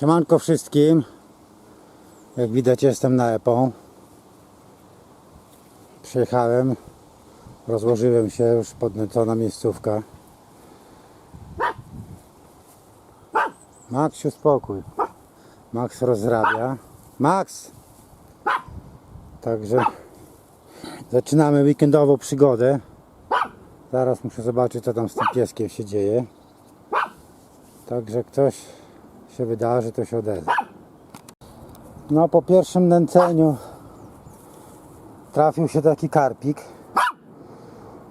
Siemanko wszystkim. Jak widać jestem na Epą. Przyjechałem. Rozłożyłem się już podnęcona miejscówka. Maksiu spokój. Max rozrabia. Max! Także zaczynamy weekendową przygodę. Zaraz muszę zobaczyć co tam z tym pieskiem się dzieje. Także ktoś się wydarzy, to się odezwie. No po pierwszym nęceniu trafił się taki karpik.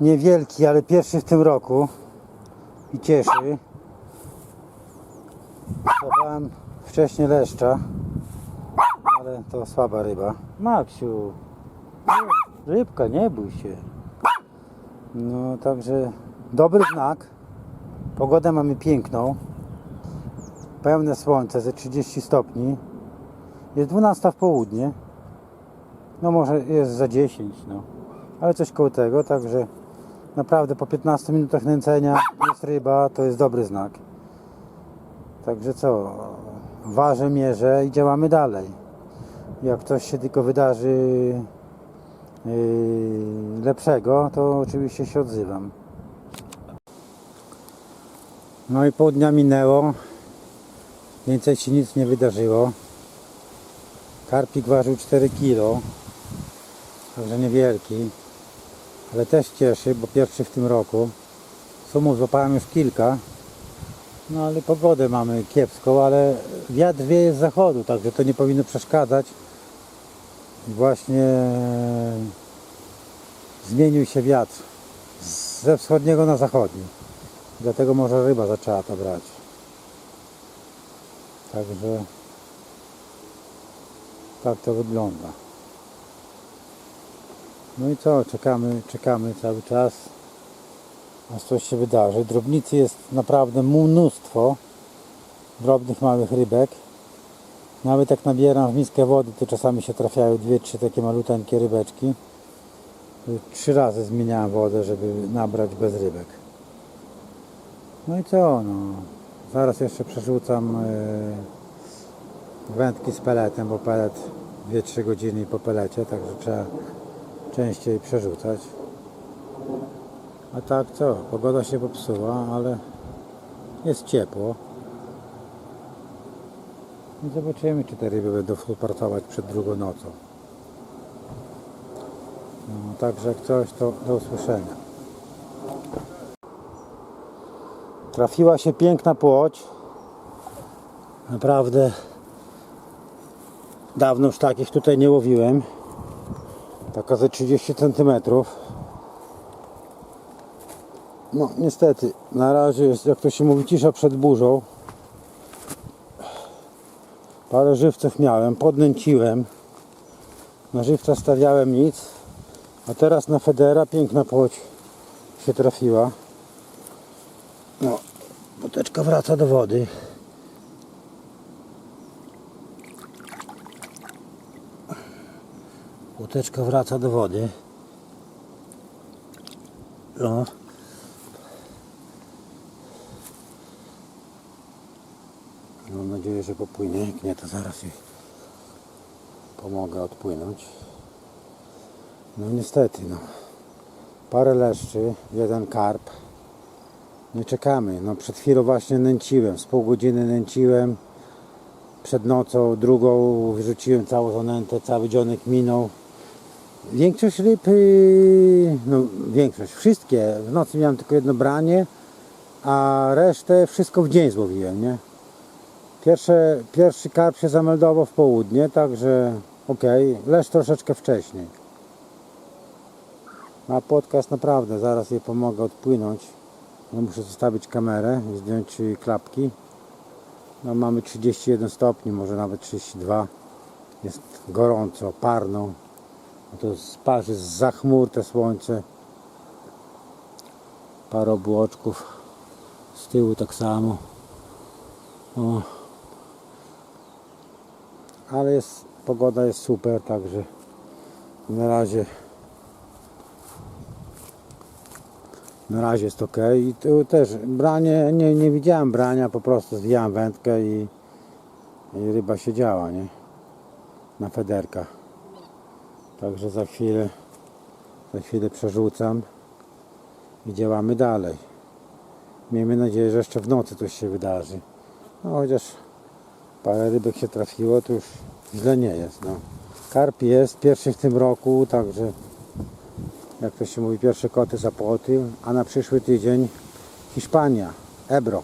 Niewielki, ale pierwszy w tym roku. I cieszy. Chowałem wcześniej leszcza, ale to słaba ryba. Maksiu, rybka, nie bój się. No także dobry znak. Pogodę mamy piękną. Pełne słońce ze 30 stopni. Jest 12 w południe. No może jest za 10, no. Ale coś koło tego, także naprawdę po 15 minutach nęcenia jest ryba, to jest dobry znak. Także co, ważę, mierzę i działamy dalej. Jak coś się tylko wydarzy yy, lepszego, to oczywiście się odzywam. No i pół dnia minęło. Więcej się nic nie wydarzyło. Karpik ważył 4 kg. Także niewielki. Ale też cieszy, bo pierwszy w tym roku. Sumów złapałem już kilka. No ale pogodę mamy kiepską, ale wiatr wieje z zachodu, także to nie powinno przeszkadzać. Właśnie zmienił się wiatr ze wschodniego na zachodni. Dlatego może ryba zaczęła to brać. Także tak to wygląda. No i co, czekamy, czekamy cały czas, aż coś się wydarzy. Drobnicy jest naprawdę mnóstwo drobnych, małych rybek. Nawet jak nabieram w miskę wody, to czasami się trafiają dwie, trzy takie maluteńkie rybeczki. Trzy razy zmieniałem wodę, żeby nabrać bez rybek. No i co, no. Zaraz jeszcze przerzucam yy, wędki z peletem, bo pelet 2-3 godziny po pelecie, także trzeba częściej przerzucać. A tak co, pogoda się popsuła, ale jest ciepło. I zobaczymy, czy te ryby będą współpracować przed drugą nocą. No, także jak coś, to do usłyszenia. Trafiła się piękna płoć. Naprawdę dawno już takich tutaj nie łowiłem. Taka ze 30 cm. No niestety, na razie jest, jak to się mówi, cisza przed burzą. Parę żywców miałem, podnęciłem. Na żywca stawiałem nic. A teraz na Federa piękna płoć się trafiła. No, poteczka wraca do wody. Łódeczka wraca do wody. No. Mam nadzieję, że popłynie. Jak nie, to zaraz jej pomogę odpłynąć. No niestety, no. Parę leszczy, jeden karp. Nie czekamy. No przed chwilą właśnie nęciłem. Z pół godziny nęciłem. Przed nocą drugą wyrzuciłem całą zanętę, cały dzionek minął. Większość ryb, yy, no większość, wszystkie. W nocy miałem tylko jedno branie, a resztę wszystko w dzień złowiłem, nie? Pierwsze, pierwszy karp się zameldował w południe, także okej, leż troszeczkę wcześniej. A podcast naprawdę, zaraz jej pomogę odpłynąć. No, muszę zostawić kamerę i zdjąć y, klapki. No, mamy 31 stopni, może nawet 32. Jest gorąco, parno. No to sparzy z chmur te słońce. Parę obłoczków. Z tyłu tak samo. O. Ale jest, pogoda jest super, także na razie na razie jest ok. I tu też branie, nie, nie widziałem brania, po prostu zwijałem wędkę i, i ryba siedziała, nie? Na federkach. Także za chwilę, za chwilę przerzucam i działamy dalej. Miejmy nadzieję, że jeszcze w nocy coś się wydarzy. No chociaż parę rybek się trafiło, to już źle nie jest. No. Karp jest pierwszy w tym roku, także jak to się mówi, pierwsze koty za płoty, a na przyszły tydzień Hiszpania, Ebro.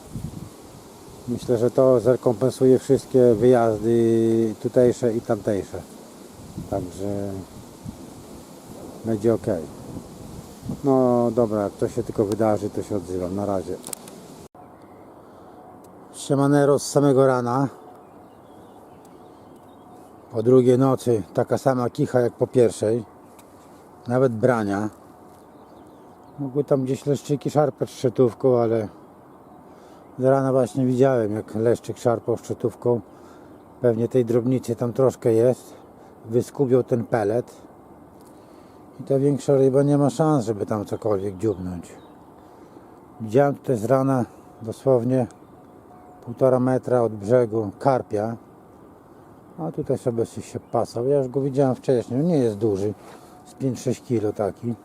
Myślę, że to zrekompensuje wszystkie wyjazdy tutejsze i tamtejsze. Także będzie ok. No dobra, jak to się tylko wydarzy, to się odzywam. Na razie. Siemanero z samego rana. Po drugiej nocy taka sama kicha jak po pierwszej. Nawet brania. Mogły tam gdzieś leszczyki szarpać szczytówką, ale z rana właśnie widziałem jak leszczyk szarpał szczytówką. Pewnie tej drobnicy tam troszkę jest. Wyskubiał ten pelet. I ta większa ryba nie ma szans, żeby tam cokolwiek dziubnąć. Widziałem tutaj z rana dosłownie półtora metra od brzegu karpia. A tutaj sobie się pasał. Ja już go widziałem wcześniej. Nie jest duży. Z 5-6 kilo taki.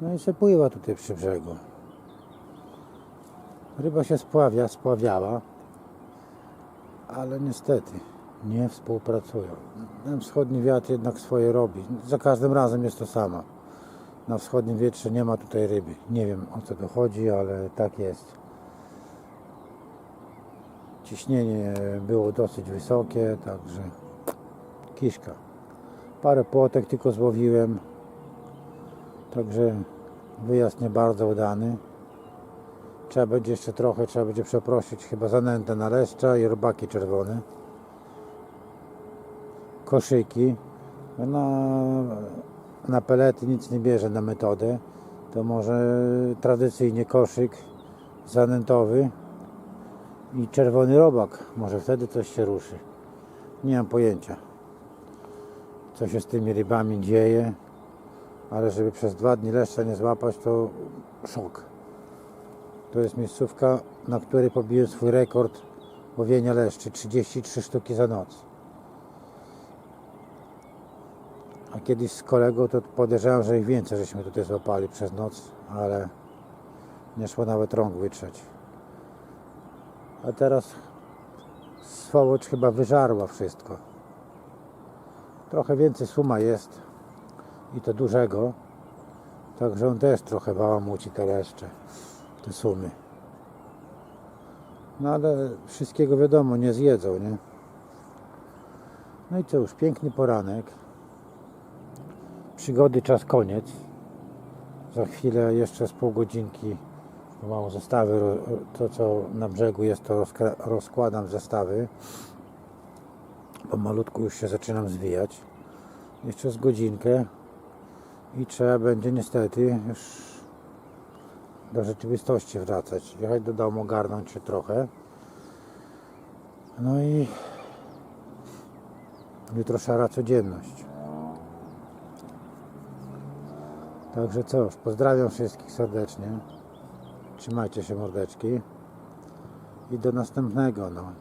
No i się pływa tutaj przy brzegu. Ryba się spławia, spławiała. Ale niestety nie współpracują. Ten wschodni wiatr jednak swoje robi. Za każdym razem jest to samo. Na wschodnim wietrze nie ma tutaj ryby. Nie wiem o co to chodzi, ale tak jest. Ciśnienie było dosyć wysokie, także kiszka. Parę płotek tylko złowiłem. Także wyjazd nie bardzo udany. Trzeba będzie jeszcze trochę, trzeba będzie przeprosić chyba zanętę na leszcza i robaki czerwone. Koszyki. Na, na pelety nic nie bierze na metodę. To może tradycyjnie koszyk zanętowy i czerwony robak. Może wtedy coś się ruszy. Nie mam pojęcia. Co się z tymi rybami dzieje. Ale żeby przez dwa dni leszcza nie złapać, to szok. To jest miejscówka, na której pobiłem swój rekord łowienia leszczy. 33 sztuki za noc. A kiedyś z kolegą to podejrzewam, że ich więcej żeśmy tutaj złapali przez noc, ale nie szło nawet rąk wytrzeć. A teraz swołocz chyba wyżarła wszystko. Trochę więcej suma jest i to dużego. Także on też trochę bałamuci te leszcze, te sumy. No ale wszystkiego wiadomo, nie zjedzą, nie? No i co już, piękny poranek. Przygody czas koniec. Za chwilę jeszcze z pół godzinki mam zestawy. To co na brzegu jest to rozkładam zestawy. Pomalutku już się zaczynam zwijać. Jeszcze z godzinkę i trzeba będzie niestety już do rzeczywistości wracać. Jechać do domu, ogarnąć się trochę. No i jutro szara codzienność. Także cóż, pozdrawiam wszystkich serdecznie. Trzymajcie się mordeczki. I do następnego, no.